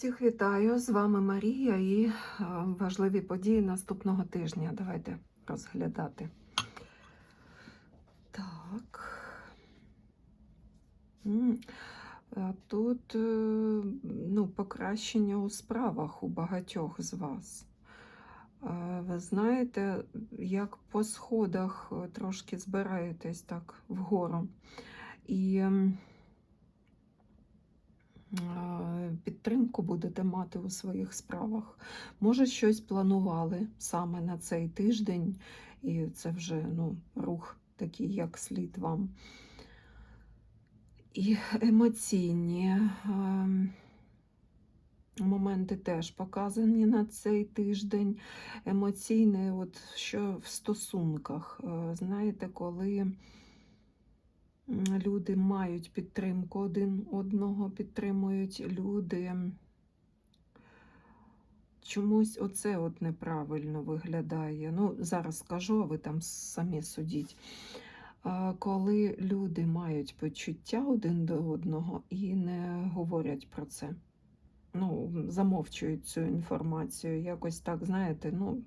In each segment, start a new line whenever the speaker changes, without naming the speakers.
Всіх вітаю! З вами Марія і е, важливі події наступного тижня. Давайте розглядати. Так. Тут е, ну, покращення у справах у багатьох з вас. Е, Ви знаєте, як по сходах е, трошки збираєтесь так вгору. І е, підтримку будете мати у своїх справах. Може, щось планували саме на цей тиждень, і це вже ну, рух такий, як слід вам. І емоційні ем, моменти теж показані на цей тиждень. Емоційне, от що в стосунках. Е, Знаєте, коли люди мають підтримку один одного, підтримують люди. Чомусь оце от неправильно виглядає. Ну, зараз скажу, а ви там самі судіть. Коли люди мають почуття один до одного і не говорять про це. Ну, замовчують цю інформацію. Якось так, знаєте, ну,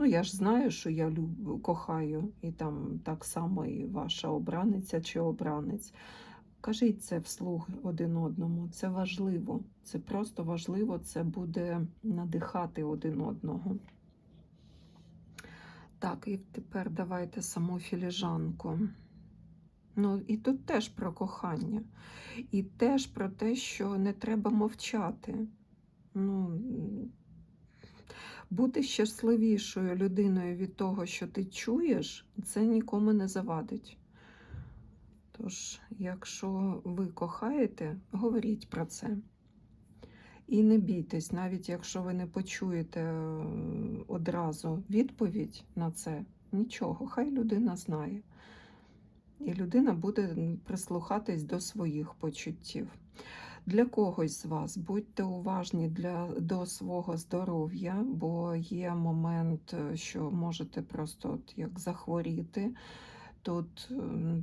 ну я ж знаю, що я люблю, кохаю, і там так само і ваша обраниця чи обранець. Кажіть це вслух один одному. Це важливо. Це просто важливо, це буде надихати один одного. Так, і тепер давайте саму філіжанку. Ну, і тут теж про кохання. І теж про те, що не треба мовчати. Ну, бути щасливішою людиною від того, що ти чуєш, це нікому не завадить. Тож, якщо ви кохаєте, говоріть про це. І не бійтесь, навіть якщо ви не почуєте е, одразу відповідь на це, нічого, хай людина знає. І людина буде прислухатись до своїх почуттів. Для когось з вас будьте уважні для, до свого здоров'я, бо є момент, е, що можете просто от як захворіти. Тут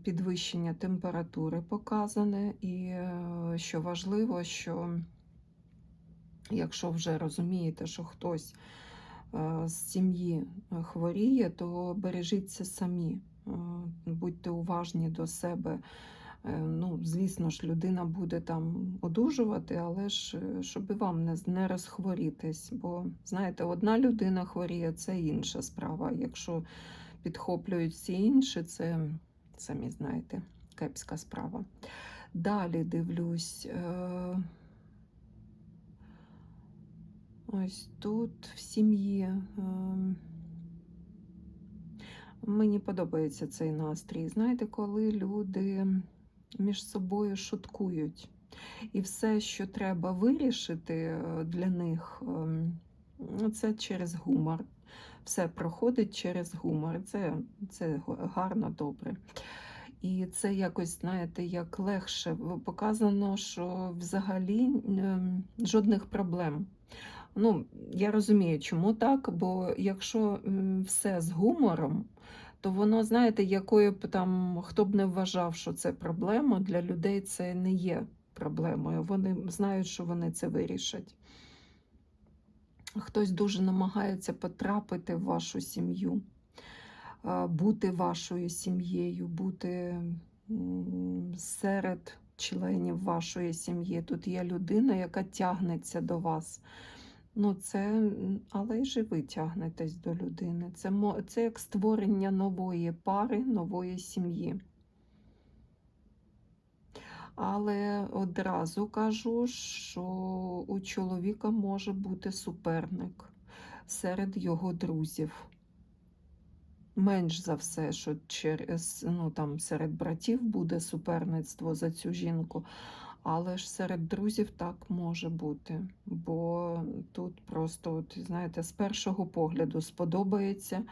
підвищення температури показане, і е, що важливо, що якщо вже розумієте, що хтось е, з сім'ї хворіє, то бережіться самі, будьте уважні до себе. Е, Ну, звісно ж, людина буде там одужувати, але ж е, щоб і вам не, не розхворітись. Бо, знаєте, одна людина хворіє це інша справа. Якщо підхоплюють всі інші, це самі знаєте, кепська справа. Далі дивлюсь. Е, Ось тут в сім'ї. Мені подобається цей настрій. Знаєте, коли люди між собою шуткують, і все, що треба вирішити е, для них, ем, ну, це через гумор. Все проходить через гумор. Це, це гарно, добре. І це якось, знаєте, як легше показано, що взагалі ем, жодних проблем. Ну, я розумію, чому так, бо якщо все з гумором, то воно, знаєте, якою б там хто б не вважав, що це проблема, для людей це не є проблемою. Вони знають, що вони це вирішать. Хтось дуже намагається потрапити в вашу сім'ю, бути вашою сім'єю, бути серед членів вашої сім'ї. Тут є людина, яка тягнеться до вас. Ну, це, але й же ви тягнетесь до людини. Це, це як створення нової пари, нової сім'ї. Але одразу кажу, що у чоловіка може бути суперник серед його друзів. Менш за все, що через, ну, там, серед братів буде суперництво за цю жінку, але ж серед друзів так може бути. Бо тут просто, от, знаєте, з першого погляду сподобається,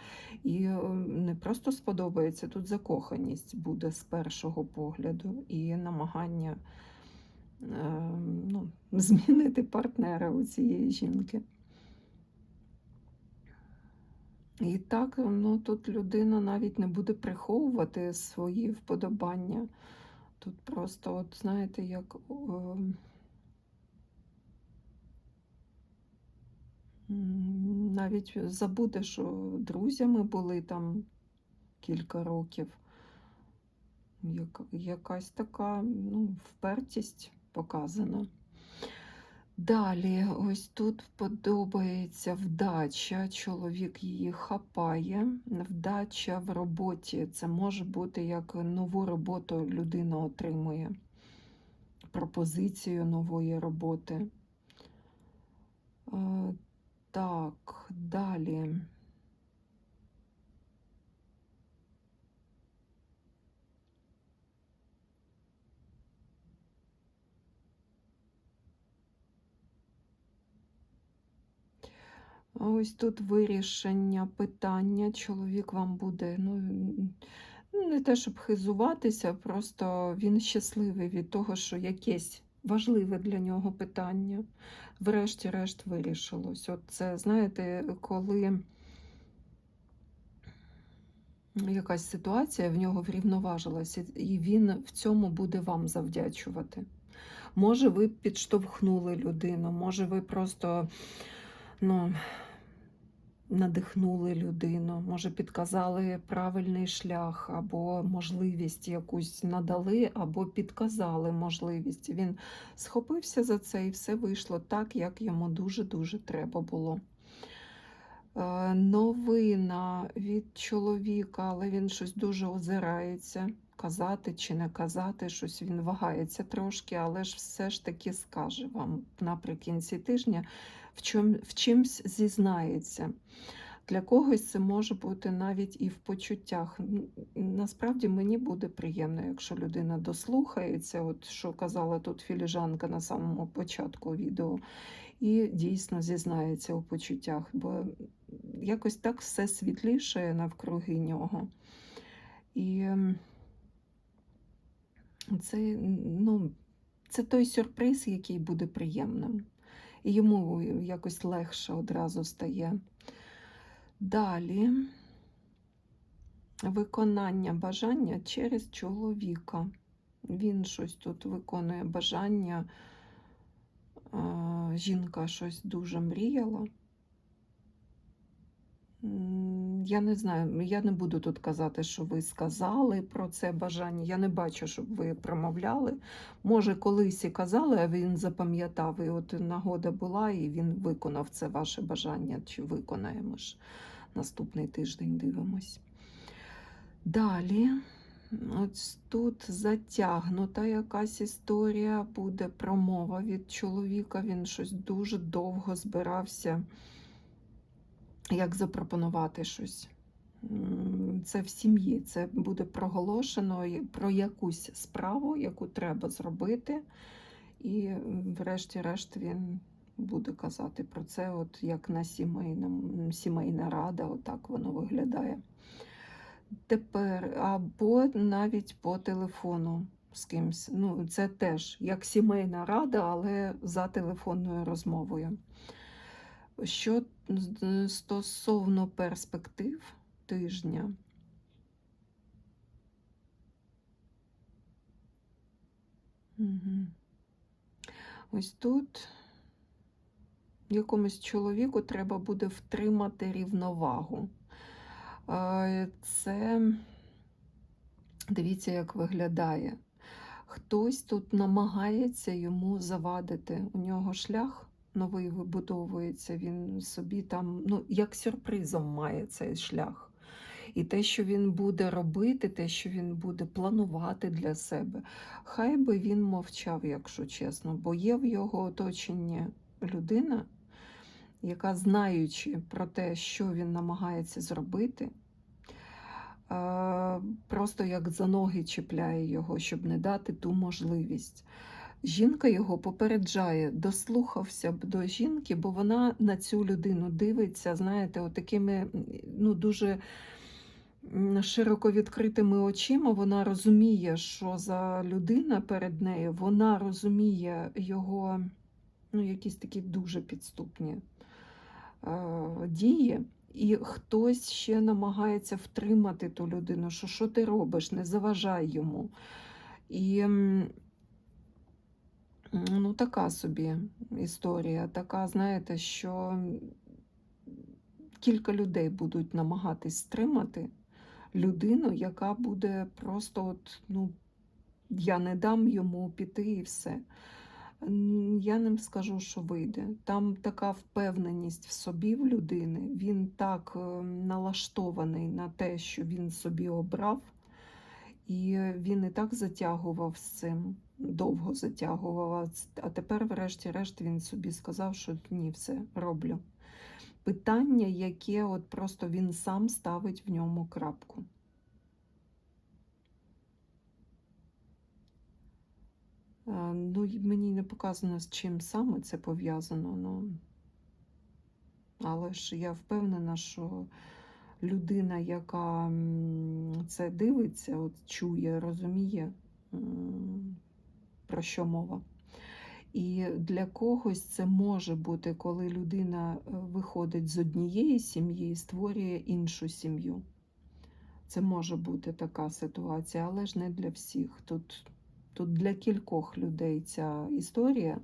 і е, не просто сподобається, тут закоханість буде з першого погляду і намагання е, ну, змінити партнера у цієї жінки. І так, ну тут людина навіть не буде приховувати свої вподобання. Тут просто, от знаєте, як ем, о, навіть забути, що друзями були там кілька років. Як, якась така ну, впертість показана. Далі, ось тут подобається вдача. Чоловік її хапає. Вдача в роботі. Це може бути як нову роботу людина отримує. Пропозицію нової роботи. Е, Так, далі. Ось тут вирішення питання. Чоловік вам буде, ну, ну, не те, щоб хизуватися, просто він щасливий від того, що якесь важливе для нього питання, врешті-решт вирішилось. От це, знаєте, коли якась ситуація в нього врівноважилася, і він в цьому буде вам завдячувати. Може, ви підштовхнули людину, може, ви просто ну, надихнули людину, може, підказали правильний шлях, або можливість якусь надали, або підказали можливість. Він схопився за це і все вийшло так, як йому дуже-дуже треба було. Е, Новина від чоловіка, але він щось дуже озирається. Казати чи не казати, щось він вагається трошки, але ж все ж таки скаже вам наприкінці тижня, в, чом, в чимсь зізнається. Для когось це може бути навіть і в почуттях. Насправді мені буде приємно, якщо людина дослухається, от що казала тут філіжанка на самому початку відео, і дійсно зізнається у почуттях, бо якось так все світліше навкруги нього. І це, ну, це той сюрприз, який буде приємним. Йому якось легше одразу стає. Далі виконання бажання через чоловіка. Він щось тут виконує бажання. Жінка щось дуже мріяла. Я не знаю, я не буду тут казати, що ви сказали про це бажання. Я не бачу, щоб ви промовляли. Може, колись і казали, а він запам'ятав, і от нагода була, і він виконав це ваше бажання. Чи виконаємо ж наступний тиждень дивимось. Далі, ось тут затягнута якась історія, буде промова від чоловіка. Він щось дуже довго збирався як запропонувати щось. Це в сім'ї, це буде проголошено про якусь справу, яку треба зробити. І врешті-решт він буде казати про це, от як на сімейному, сімейна рада, отак воно виглядає. Тепер, або навіть по телефону з кимсь. Ну, це теж як сімейна рада, але за телефонною розмовою. Що стосовно перспектив тижня, Угу. ось тут якомусь чоловіку треба буде втримати рівновагу. Е, Це дивіться, як виглядає. Хтось тут намагається йому завадити. У нього шлях новий вибудовується, він собі там, ну, як сюрпризом має цей шлях. І те, що він буде робити, те, що він буде планувати для себе, хай би він мовчав, якщо чесно, бо є в його оточенні людина, яка, знаючи про те, що він намагається зробити, е, просто як за ноги чіпляє його, щоб не дати ту можливість. Жінка його попереджає, дослухався б до жінки, бо вона на цю людину дивиться, знаєте, отакими ну, дуже широко відкритими очима. Вона розуміє, що за людина перед нею, вона розуміє його ну, якісь такі дуже підступні е, дії. І хтось ще намагається втримати ту людину, що що ти робиш, не заважай йому. І ну, така собі історія, така, знаєте, що кілька людей будуть намагатись стримати людину, яка буде просто от, ну, я не дам йому піти і все. Я не скажу, що вийде. Там така впевненість в собі в людини. Він так е, налаштований на те, що він собі обрав, і він і так затягував з цим, довго затягував. а тепер, врешті-решт, він собі сказав, що ні, все роблю. Питання, яке от просто він сам ставить в ньому крапку. Е, Ну, мені не показано, з чим саме це пов'язано. Ну, але ж я впевнена, що людина, яка це дивиться, от чує, розуміє, про що мова. І для когось це може бути, коли людина е, виходить з однієї сім'ї і створює іншу сім'ю. Це може бути така ситуація, але ж не для всіх. Тут, тут для кількох людей ця історія,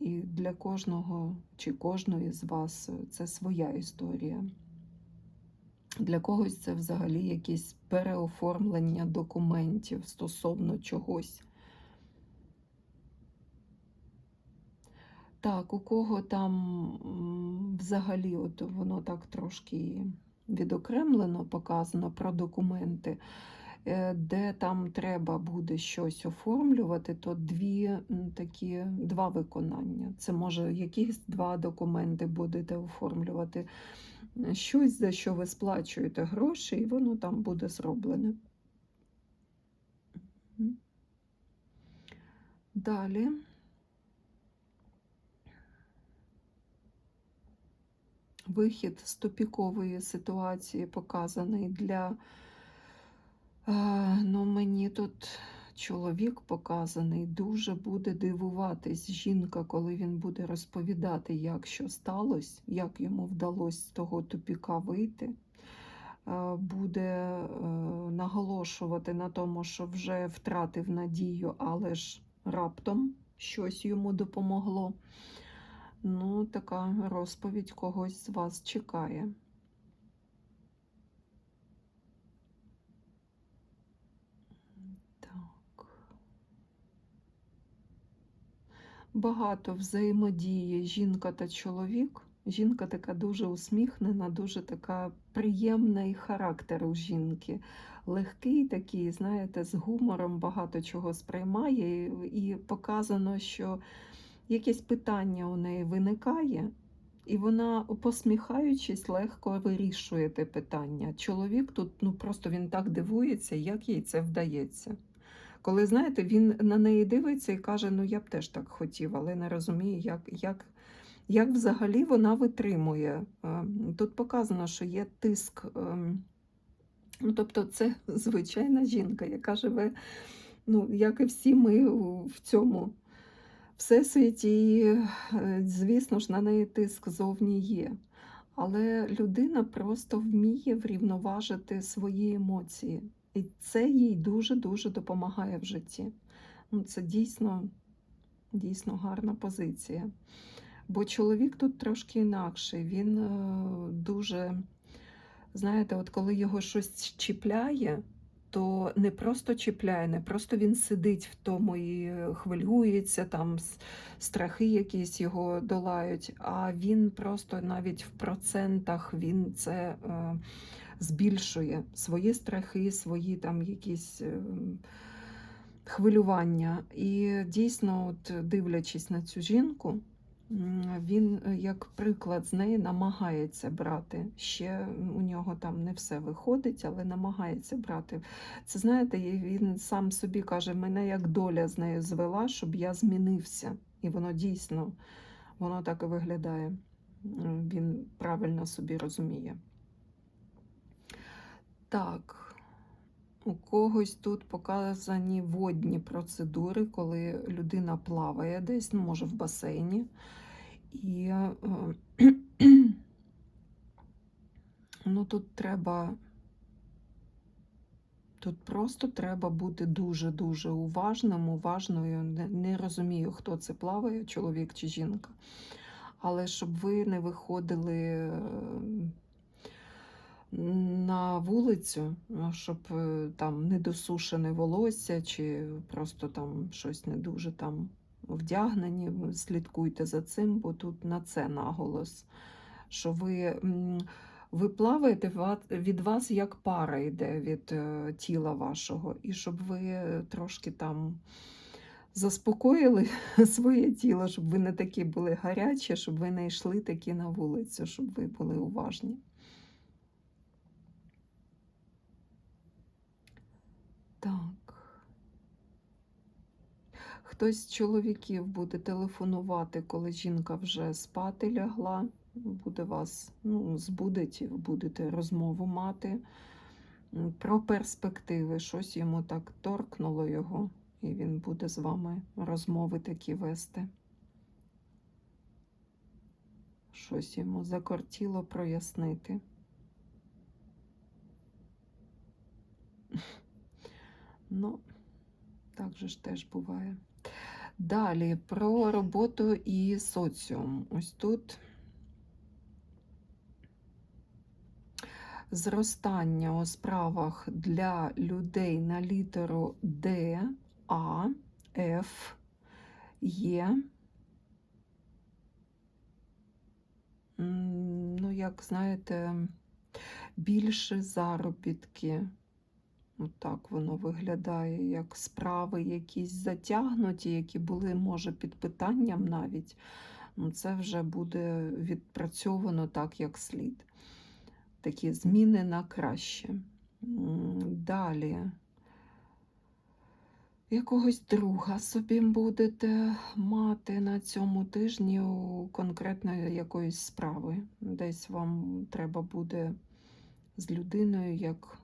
і для кожного чи кожної з вас це своя історія. Для когось це взагалі якесь переоформлення документів стосовно чогось. Так, у кого там взагалі от воно так трошки відокремлено показано про документи, е, де там треба буде щось оформлювати, то дві такі два виконання. Це може якісь два документи будете оформлювати. Щось, за що ви сплачуєте гроші, і воно там буде зроблене. Далі. Вихід з тупікової ситуації показаний для. е, Ну, мені тут чоловік показаний, дуже буде дивуватись жінка, коли він буде розповідати, як що сталося, як йому вдалося з того тупіка вийти. Е, Буде е, наголошувати на тому, що вже втратив надію, але ж раптом щось йому допомогло. Ну, така розповідь когось з вас чекає. Так. Багато взаємодії жінка та чоловік. Жінка така дуже усміхнена, дуже така приємний характер у жінки. Легкий такий, знаєте, з гумором багато чого сприймає, і показано, що якесь питання у неї виникає, і вона, посміхаючись, легко вирішує те питання. Чоловік тут ну просто він так дивується, як їй це вдається. Коли, знаєте, він на неї дивиться і каже, ну я б теж так хотів, але не розуміє, як, як, як взагалі вона витримує. Е, Тут показано, що є тиск. ем, Ну, тобто, це звичайна жінка, яка живе, ну, як і всі ми в цьому всесвіті, і, е, звісно ж, на неї тиск зовні є. Але людина просто вміє врівноважити свої емоції. І це їй дуже-дуже допомагає в житті. Ну, це дійсно, дійсно гарна позиція. Бо чоловік тут трошки інакший. Він е, дуже, знаєте, от коли його щось чіпляє, то не просто чіпляє, не просто він сидить в тому і хвилюється, там страхи якісь його долають, а він просто навіть в процентах він це е, збільшує свої страхи, свої там якісь е, хвилювання. І дійсно, от дивлячись на цю жінку, він е, як приклад з неї намагається брати. Ще у нього там не все виходить, але намагається брати. Це знаєте, він сам собі каже: мене як доля з нею звела, щоб я змінився. І воно дійсно воно так і виглядає. Він правильно собі розуміє. Так, у когось тут показані водні процедури, коли людина плаває десь, ну, може в басейні. І е, ну, тут треба. Тут просто треба бути дуже-дуже уважним, уважною. Не, розумію, хто це плаває, чоловік чи жінка. Але щоб ви не виходили е, на вулицю, ну, щоб е, там не досушене волосся, чи просто там щось не дуже там вдягнені. Слідкуйте за цим, бо тут на це наголос. Що ви, ви плаваєте, від вас як пара йде від е, тіла вашого, і щоб ви трошки там заспокоїли своє тіло, щоб ви не такі були гарячі, щоб ви не йшли такі на вулицю, щоб ви були уважні. Так. Хтось з чоловіків буде телефонувати, коли жінка вже спати лягла, буде вас ну, збудить, будете розмову мати про перспективи. Щось йому так торкнуло його, і він буде з вами розмови такі вести. Щось йому закортіло прояснити. Ну, так же ж теж буває. Далі про роботу і соціум. Ось тут зростання у справах для людей на літеру Д, А, Ф, Є. Ну, як знаєте, більше заробітки. Отак воно виглядає, як справи якісь затягнуті, які були, може, під питанням навіть. Ну, це вже буде відпрацьовано так, як слід. Такі зміни на краще. Далі. Якогось друга собі будете мати на цьому тижні конкретно якоїсь справи. Десь вам треба буде з людиною як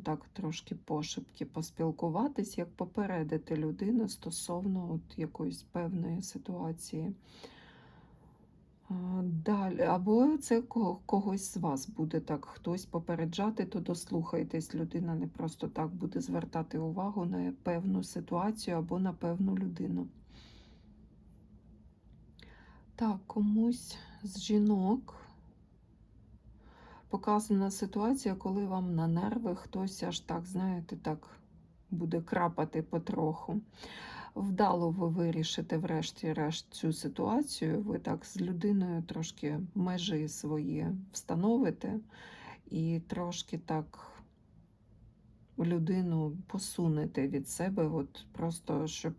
так, трошки пошепки поспілкуватись, як попередити людину стосовно от якоїсь певної ситуації. Далі, або це когось з вас буде так хтось попереджати, то дослухайтесь, людина не просто так буде звертати увагу на певну ситуацію або на певну людину. Так, комусь з жінок показана ситуація, коли вам на нерви хтось аж так, знаєте, так буде крапати потроху. Вдало ви вирішите, врешті-решт, цю ситуацію. Ви так з людиною трошки межі свої встановите і трошки так людину посунете від себе, от просто щоб,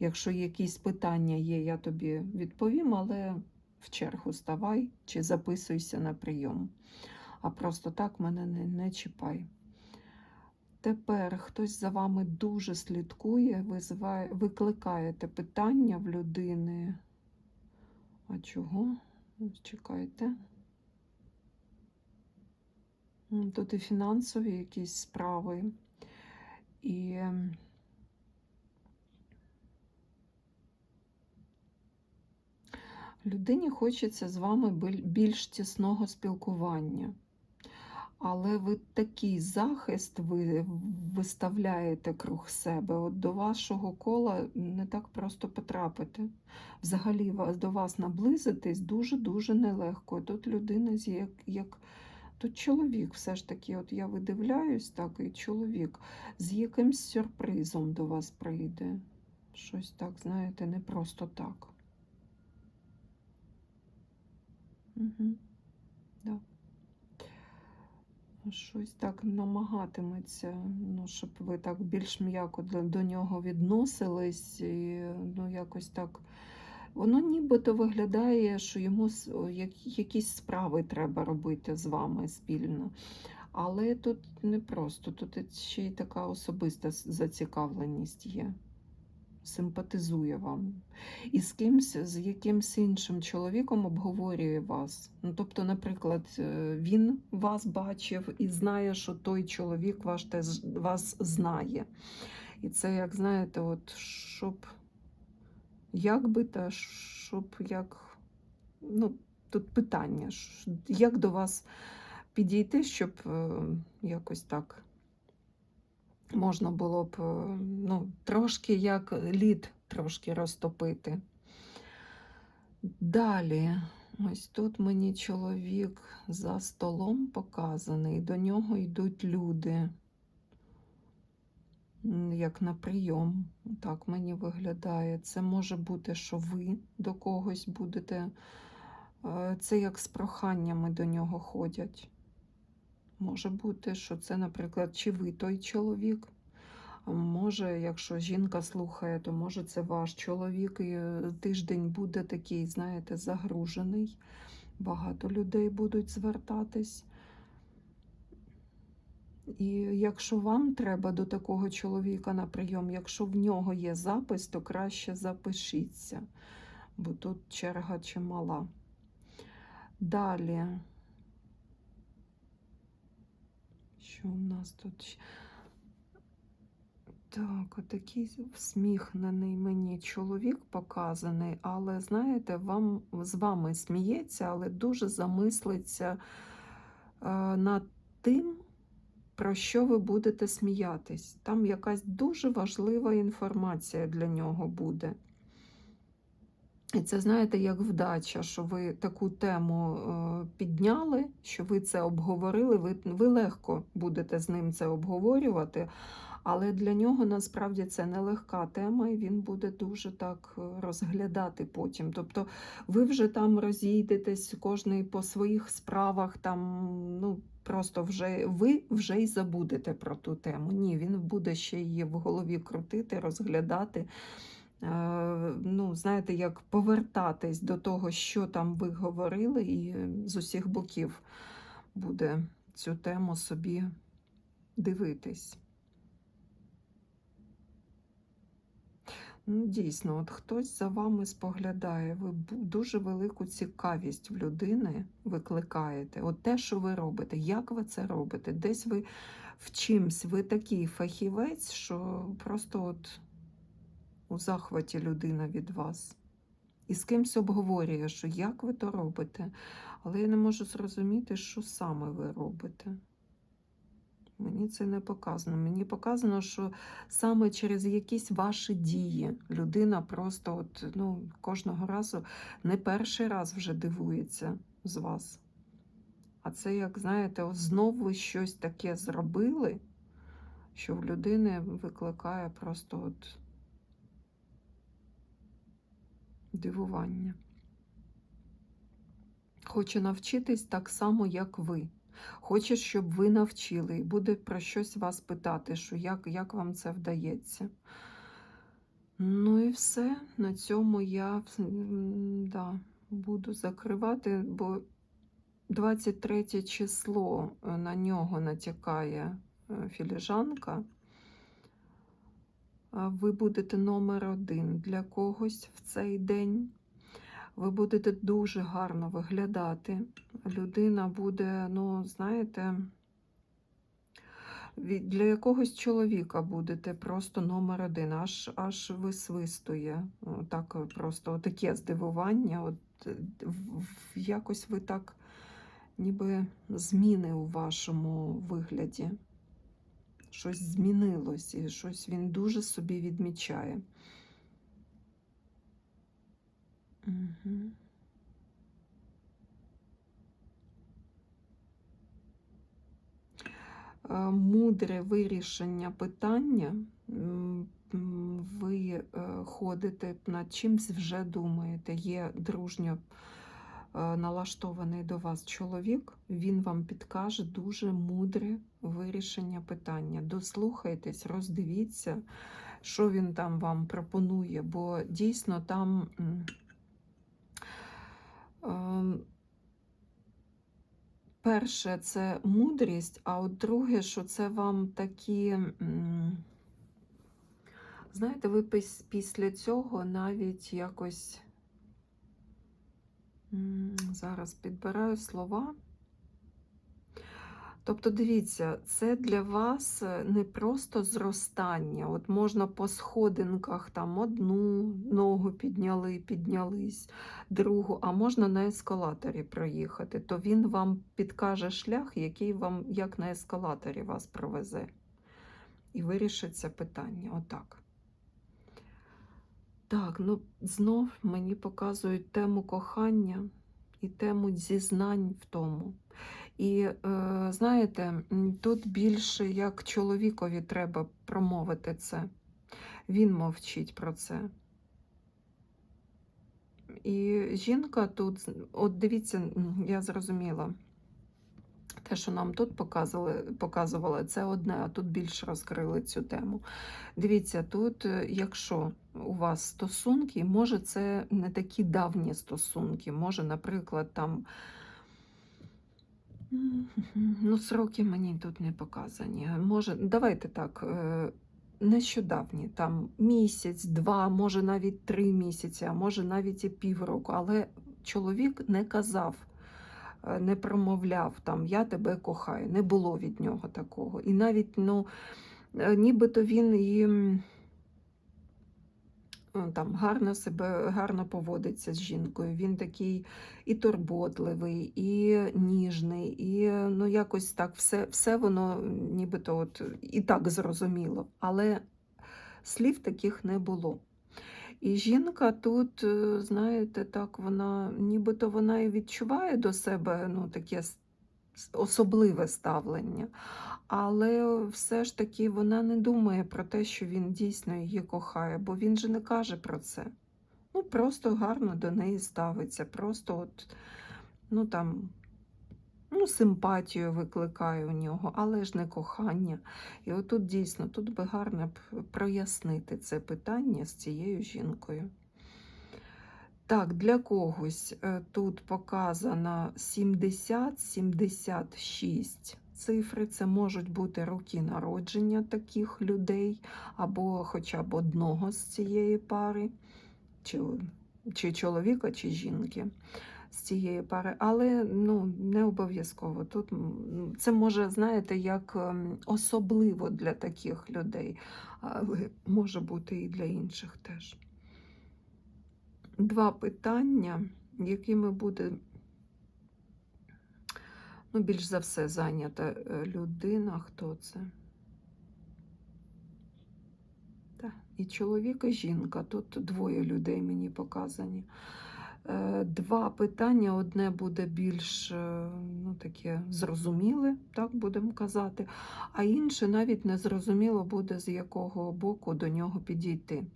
якщо якісь питання є, я тобі відповім, але в чергу ставай чи записуйся на прийом. А просто так мене не, не чіпай. Тепер хтось за вами дуже слідкує, визиває, викликаєте питання в людини. А чого? Чекайте. Тут і фінансові якісь справи, і людині хочеться з вами більш тісного спілкування. Але ви такий захист ви виставляєте круг себе. От до вашого кола не так просто потрапити. Взагалі до вас наблизитись дуже-дуже нелегко. Тут людина з як, як тут чоловік, все ж таки, от я видивляюсь, так, і чоловік з якимсь сюрпризом до вас прийде. Щось так, знаєте, не просто так. Угу. Да. Щось так намагатиметься, ну, щоб ви так більш м'яко до, нього відносились, і ну, якось так. Воно нібито виглядає, що йому як- якісь справи треба робити з вами спільно. Але тут не просто, тут ще й така особиста зацікавленість є. Симпатизує вам. І з кимсь, з якимсь іншим чоловіком обговорює вас. Ну, тобто, наприклад, е, він вас бачив і знає, що той чоловік ваш теж вас знає. І це, як знаєте, от щоб як би та щоб як. Ну, тут питання, як до вас підійти, щоб е, якось так можна було б е, ну, трошки як лід трошки розтопити. Далі Ось тут мені чоловік за столом показаний, до нього йдуть люди, як на прийом. Так мені виглядає. Це може бути, що ви до когось будете. е, Це як з проханнями до нього ходять. Може бути, що це, наприклад, чи ви той чоловік. Може, якщо жінка слухає, то може це ваш чоловік, і е, тиждень буде такий, знаєте, загружений. Багато людей будуть звертатись. І якщо вам треба до такого чоловіка на прийом, якщо в нього є запис, то краще запишіться, бо тут черга чимала. Далі. Що в нас тут? Так, отакий всміхнений мені чоловік показаний, але знаєте, вам з вами сміється, але дуже замислиться е, над тим, про що ви будете сміятись. Там якась дуже важлива інформація для нього буде. І це, знаєте, як вдача, що ви таку тему е, підняли, що ви це обговорили, ви, ви легко будете з ним це обговорювати, але для нього насправді це нелегка тема, і він буде дуже так е, розглядати потім. Тобто ви вже там розійдетесь, кожний по своїх справах, там, ну, просто вже ви вже й забудете про ту тему. Ні, він буде ще її в голові крутити, розглядати. Е, Ну, знаєте, як повертатись до того, що там ви говорили, і е, з усіх боків буде цю тему собі дивитись. Ну, дійсно, от хтось за вами споглядає, ви дуже велику цікавість в людини викликаєте. От те, що ви робите, як ви це робите? Десь ви в чимсь, ви такий фахівець, що просто от у захваті людина від вас. І з кимсь обговорює, що як ви то робите. Але я не можу зрозуміти, що саме ви робите. Мені це не показано. Мені показано, що саме через якісь ваші дії людина просто от, ну, кожного разу не перший раз вже дивується з вас. А це, як знаєте, от знов ви щось таке зробили, що в людини викликає просто от дивування. Хоче навчитись так само, як ви. Хоче, щоб ви навчили, і буде про щось вас питати, що як, як вам це вдається. Ну і все. На цьому я да, буду закривати, бо 23 число е, на нього натякає е, філіжанка. Ви будете номер один для когось в цей день. Ви будете дуже гарно виглядати. Людина буде, ну, знаєте, для якогось чоловіка будете просто номер один, аж аж висвистує. Так е, просто таке здивування. От, е, якось ви так, ніби зміни у вашому вигляді. Щось змінилось, і щось він дуже собі відмічає. Угу. Мудре вирішення питання. Ви е, ходите над чимсь вже думаєте. Є дружньо налаштований до вас чоловік, він вам підкаже дуже мудре вирішення питання. Дослухайтесь, роздивіться, що він там вам пропонує, бо дійсно там. ем, Перше, це мудрість, а от друге, що це вам такі. Знаєте, ви після цього навіть якось. Зараз підбираю слова. Тобто, дивіться, це для вас е, не просто зростання. От можна по сходинках там одну ногу підняли, піднялись, другу, а можна на ескалаторі проїхати, то він вам підкаже шлях, який вам як на ескалаторі вас провезе. І вирішить це питання. Отак. Так, ну знов мені показують тему кохання. і тему зізнань в тому. І е, знаєте, тут більше як чоловікові треба промовити це. Він мовчить про це. І жінка тут, от дивіться, я зрозуміла. Те, що нам тут показували, показували, це одне, а тут більше розкрили цю тему. Дивіться, тут, е, якщо у вас стосунки, може, це не такі давні стосунки, може, наприклад, там. Ну, сроки мені тут не показані. Може, давайте так, е, нещодавні, там місяць, два, може навіть три місяці, а може навіть і півроку. Але чоловік не казав, не промовляв там Я тебе кохаю. Не було від нього такого. І навіть, ну, е, нібито він і е, там гарно себе гарно поводиться з жінкою. Він такий і турботливий, і ніжний, і ну якось так все, все воно нібито от і так зрозуміло. Але слів таких не було. І жінка тут, е, знаєте, так вона нібито вона і відчуває до себе ну, таке особливе ставлення, але все ж таки вона не думає про те, що він дійсно її кохає, бо він же не каже про це. Ну, просто гарно до неї ставиться, просто от, ну там, ну, симпатію викликає у нього, але ж не кохання. І отут дійсно, тут би гарно прояснити це питання з цією жінкою. Так, для когось е, тут показано 70-76 цифри. Це можуть бути роки народження таких людей, або хоча б одного з цієї пари, чи, чи чоловіка, чи жінки цієї пари. Але ну, не обов'язково. Тут це може, знаєте, як ем, особливо для таких людей, але може бути і для інших теж два питання, якими буде ну, більш за все зайнята е, людина. Хто це? І чоловік, і жінка. Тут двоє людей мені показані. Е, Два питання. Одне буде більш е, ну, таке зрозуміле, так будемо казати, а інше навіть не зрозуміло буде, з якого боку до нього підійти.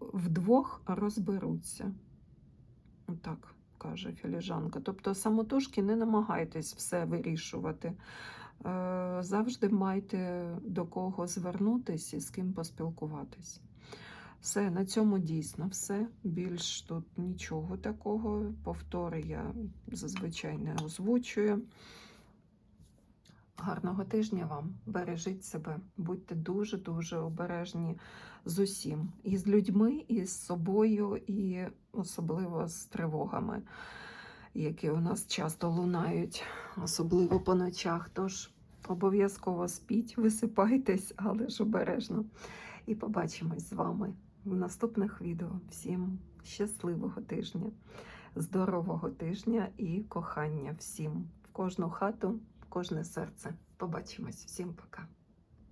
Вдвох розберуться. Так каже філіжанка. Тобто самотужки не намагайтесь все вирішувати. Е, Завжди майте до кого звернутися і з ким поспілкуватись. Все, на цьому дійсно все. Більш тут нічого такого. Повтори я зазвичай не озвучую. Гарного тижня вам. Бережіть себе, будьте дуже-дуже обережні з усім. І з людьми, і з собою, і особливо з тривогами, які у нас часто лунають, особливо по ночах. Тож обов'язково спіть, висипайтесь, але ж обережно. І побачимось з вами в наступних відео. Всім щасливого тижня, здорового тижня і кохання всім в кожну хату, в кожне серце. Побачимось. Всім пока.